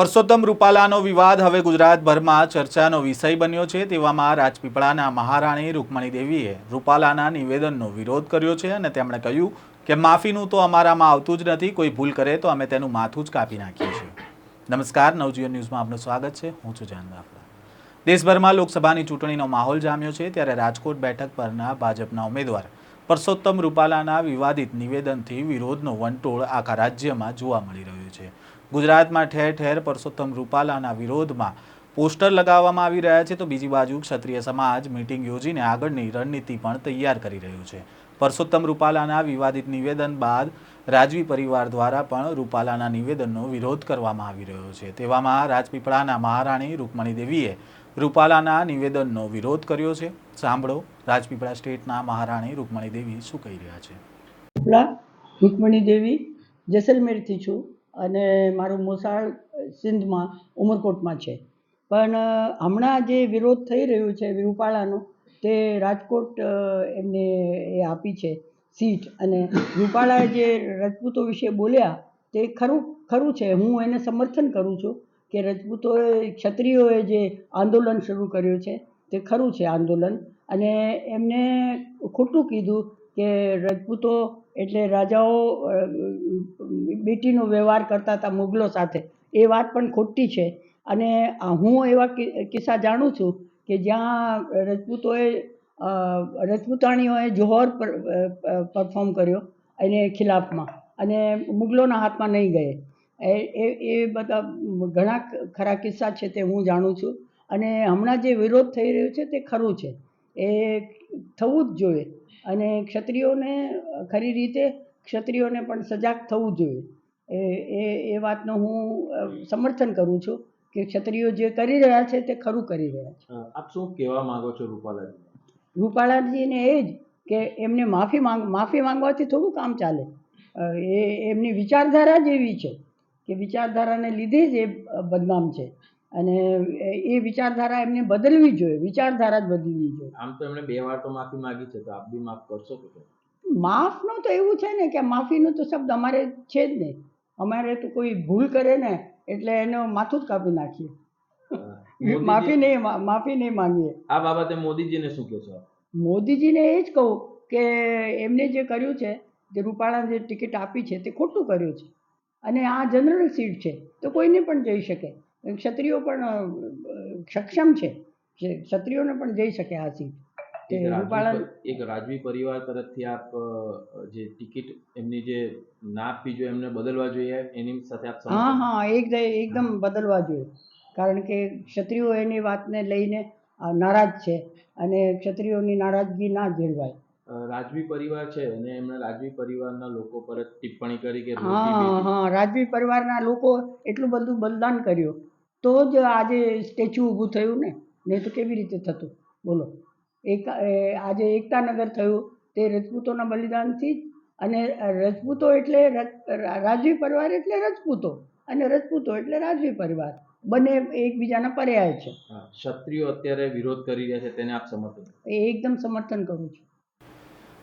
પરસોત્તમ રૂપાલાનો વિવાદ હવે ગુજરાતભરમાં ચર્ચાનો વિષય બન્યો છે. તેવામાં રાજપીપળાના મહારાણી રૂકમણી દેવીએ રૂપાલાના નિવેદનનો વિરોધ કર્યો છે અને તેમણે કહ્યું કે માફીનું તો અમારામાં આવતું જ નથી, કોઈ ભૂલ કરે તો અમે તેનું માથું જ કાપી નાખીએ છીએ. નમસ્કાર, નવજીવન ન્યૂઝમાં આપનું સ્વાગત છે. હું છું જાન બાફડા દેશભરમાં લોકસભાની ચૂંટણીનો માહોલ જામ્યો છે ત્યારે રાજકોટ બેઠક પરના ભાજપના ઉમેદવાર પરસોત્તમ રૂપાલાના વિવાદિત નિવેદનથી વિરોધનો વંટોળ આખા રાજ્યમાં જોવા મળી રહ્યો છે. ગુજરાતમાં ઠેર ઠેર પરસોત્તમ રૂપાલાના વિરોધમાં પોસ્ટર લગાવવામાં આવી રહ્યા છે. તો બીજી બાજુ ક્ષત્રિય સમાજ મિટિંગ યોજીને આગળની રણનીતિ પણ તૈયાર કરી રહ્યું છે. પરસોત્તમ રૂપાલાના વિવાદિત નિવેદન બાદ રાજવી પરિવાર દ્વારા પણ રૂપાલાના નિવેદનનો વિરોધ કરવામાં આવી રહ્યો છે. તેવામાં રાજપીપળાના મહારાણી રૂકમણી દેવીએ રૂપાલાના નિવેદનનો વિરોધ કર્યો છે. સાંભળો રાજપીપળા સ્ટેટના મહારાણી રૂકમણી દેવી શું કહી રહ્યા છે. રૂકમણી દેવી જેસલમેરથી છું. અને મારું મોસાળ સિંધમાં, ઉમરકોટમાં છે. પણ હમણાં જે વિરોધ થઈ રહ્યો છે રૂપાલાનો તે રાજકોટ એમને એ આપી છે સીટ. અને રૂપાલાએ જે રજપૂતો વિશે બોલ્યા, તે ખરું ખરું છે. હું એને સમર્થન કરું છું કે રજપૂતોએ, ક્ષત્રિયોએ જે આંદોલન શરૂ કર્યું છે, તે ખરું છે આંદોલન. અને એમને ખોટું કીધું કે રજપૂતો એટલે રાજાઓ બેટીનો વ્યવહાર કરતા હતા મુગલો સાથે. એ વાત પણ ખોટી છે. અને હું એવા કિસ્સા જાણું છું કે જ્યાં રજપૂતોએ રજપૂતાણીઓએ જોહર પરફોર્મ કર્યો એને ખિલાફમાં. અને મુગલોના હાથમાં નહીં ગયે. એ એ બધા ઘણા ખરા કિસ્સા છે તે હું જાણું છું. અને હમણાં જે વિરોધ થઈ રહ્યો છે તે ખરું છે. એ થવું જ જોઈએ. અને ક્ષત્રિયોને ખરી રીતે ક્ષત્રિયોને પણ સજાગ થવું જોઈએ. એ એ વાતનું હું સમર્થન કરું છું કે ક્ષત્રિયો જે કરી રહ્યા છે તે ખરું કરી રહ્યા છે. આપ શું કહેવા માંગો છો રૂપાલાજી રૂપાલાજીને એ જ કે એમને માફી માંગ માફી માંગવાથી થોડું કામ ચાલે. એ એમની વિચારધારા જ એવી છે કે વિચારધારાને લીધે જ એ બદનામ છે. અને એ- વિચારધારા એમને બદલવી જોઈએ વિચારધારા જ બદલવી જોઈએ. આમ તો એમણે બે વાર તો માફી માંગી છે તો આપ બી માફ કરશો કે? માફનું તો એવું છે ને કે માફીનો તો શબ્દ અમારે છે જ નહીં અમારે તો કોઈ ભૂલ કરે ને એટલે એનો માથું જ કાપી નાખીએ. માફી નહીં માફી નહીં માંગીએ. આ બાબતે મોદીજીને શું કહો છો મોદીજીને એ જ કહું કે એમને જે કર્યું છે જે રૂપાળા જે ટિકિટ આપી છે તે ખોટું કર્યું છે. અને આ જનરલ સીટ છે તો કોઈને પણ જઈ શકે. ક્ષત્રિયો પણ સક્ષમ છે. ક્ષત્રિયોને પણ જઈ શકે આ સીટ. એક રાજવી પરિવાર તરફથી આપ જે ટિકિટ એમની જે ના આપવી જોઈએ એમને બદલવા જોઈએ એની સાથે આપ હા હા એક એકદમ બદલવા જોઈએ. કારણ કે ક્ષત્રિયો એની વાતને લઈને નારાજ છે અને ક્ષત્રિયોની નારાજગી ના ઝેલવાય રાજવી પરિવાર છે અને એમણે રાજવી પરિવારના લોકો પર ટિપ્પણી કરી કે હા હા રાજવી પરિવારના લોકો એટલું બધું બલિદાન કર્યું. તો જ આજે સ્ટેચ્યુ ઊભું થયું ને. નહીં તો કેવી રીતે થતું? બોલો. એક આજે એકતાનગર થયું. તે રજપૂતોના બલિદાનથી જ. અને રજપૂતો એટલે રજ- રાજવી પરિવાર એટલે રજપૂતો. અને રજપૂતો એટલે રાજવી પરિવાર. બંને એકબીજાના પર્યાય છે. હા, ક્ષત્રિયો અત્યારે વિરોધ કરી રહ્યા છે તેને આપ સમર્થન એ એકદમ સમર્થન કરું છું.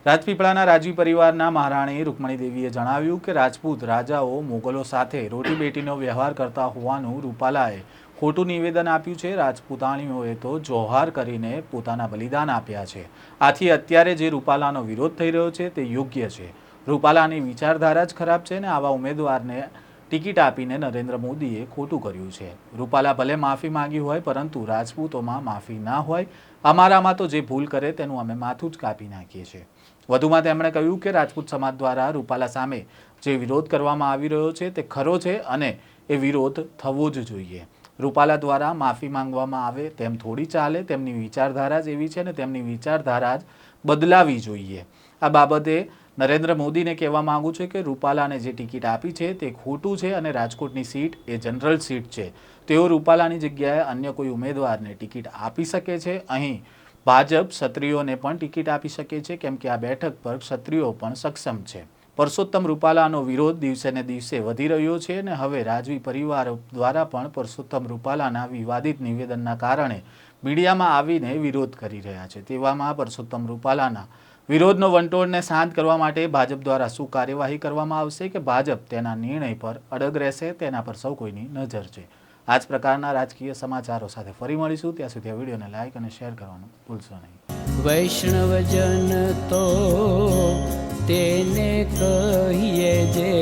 રાજપીપળાના રાજવી પરિવારના મહારાણી રૂકમણી દેવીએ જણાવ્યું કે રાજપૂત રાજાઓ મુગલો સાથે રોટી બેટીનો વ્યવહાર કરતા હોવાનું રૂપાલાએ ખોટું નિવેદન આપ્યું છે. રાજપૂતાણીઓએ તો જોહાર કરીને પોતાના બલિદાન આપ્યા છે. આથી અત્યારે જે રૂપાલાનો વિરોધ થઈ રહ્યો છે તે યોગ્ય છે. રૂપાલાની વિચારધારા જ ખરાબ છે ને આવા ઉમેદવારને ટિકિટ આપીને નરેન્દ્ર મોદીએ ખોટું કર્યું છે. રૂપાલા ભલે માફી માંગી હોય પરંતુ રાજપૂતોમાં માફી ના હોય. અમારામાં તો જે ભૂલ કરે તેનું અમે માથું જ કાપી નાખીએ છીએ. વધુમાં તેમણે કહ્યું કે રાજપૂત સમાજ દ્વારા રૂપાલા સામે જે વિરોધ કરવામાં આવી રહ્યો છે તે ખરો છે અને એ વિરોધ થવો જ જોઈએ. રૂપાલા દ્વારા માફી માંગવામાં આવે તેમ થોડી ચાલે, તેમની વિચારધારા જ એવી છે ને તેમની વિચારધારા જ બદલાવી જોઈએ. આ બાબતે નરેન્દ્ર મોદીને કહેવા માગું છું કે રૂપાલાને જે ટિકિટ આપી છે તે ખોટું છે અને રાજકોટની સીટ એ જનરલ સીટ છે. તેઓ રૂપાલાની જગ્યાએ અન્ય કોઈ ઉમેદવારને ટિકિટ આપી શકે છે. અહીં ભાજપ ક્ષત્રિયોને પણ ટિકિટ આપી શકે છે, કેમ કે આ બેઠક પર ક્ષત્રિયો પણ સક્ષમ છે. પરસોત્તમ રૂપાલાનો વિરોધ દિવસે ને દિવસે વધી રહ્યો છે અને હવે રાજવી પરિવાર દ્વારા પણ પરસોત્તમ રૂપાલાના વિવાદિત નિવેદનના કારણે મીડિયામાં આવીને વિરોધ કરી રહ્યા છે. તેવામાં પરસોત્તમ રૂપાલાના વિરોધનો વંટોળને શાંત કરવા માટે ભાજપ દ્વારા શું કાર્યવાહી કરવામાં આવશે કે ભાજપ તેના નિર્ણય પર અડગ રહેશે તેના પર સૌ કોઈની નજર છે. આ જ પ્રકારના રાજકીય સમાચારો સાથે ફરી મળીશું. ત્યાં સુધી આ વિડીયોને લાઇક અને શેર કરવાનું ભૂલશો નહીં. વૈષ્ણવજન તો તેને કહીએ જે